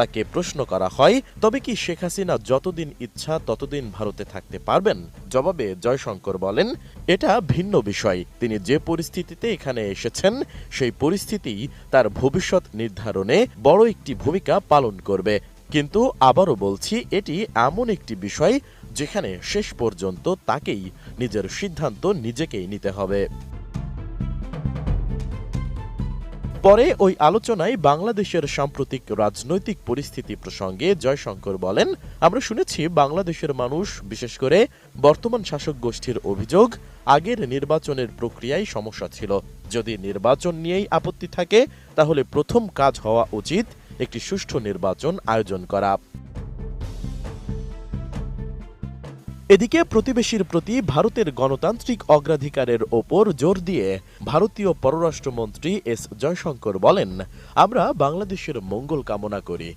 তাকে প্রশ্ন করা হয়, তবে কি শেখ হাসিনা যতদিন ইচ্ছা ততদিন ভারতে থাকতে পারবেন? জবাবে জয়শঙ্কর বলেন, এটা ভিন্ন বিষয়। তিনি যে পরিস্থিতিতে এখানে এসেছেন, সেই পরিস্থিতি তার ভবিষ্যৎ নির্ধারণে বড় একটি ভূমিকা পালন করবে। কিন্তু আবারও বলছি, এটি এমন একটি বিষয় যেখানে শেষ পর্যন্ত তাকেই নিজের সিদ্ধান্ত নিজেকেই নিতে হবে। পরে ওই আলোচনায় বাংলাদেশের সাম্প্রতিক রাজনৈতিক পরিস্থিতি প্রসঙ্গে জয়শঙ্কর বলেন, আমরা শুনেছি বাংলাদেশের মানুষ, বিশেষ করে বর্তমান শাসক গোষ্ঠীর অভিযোগ, আগের নির্বাচনের প্রক্রিয়ায় সমস্যা ছিল। যদি নির্বাচন নিয়েই আপত্তি থাকে, তাহলে প্রথম কাজ হওয়া উচিত একটি সুষ্ঠু নির্বাচন আয়োজন করা। এদিকে প্রতিবেশীর প্রতি ভারতের গণতান্ত্রিক অগ্রাধিকারের ওপর জোর দিয়ে ভারতীয় পররাষ্ট্রমন্ত্রী এস জয়শঙ্কর বলেন, আমরা বাংলাদেশের মঙ্গল কামনা করি।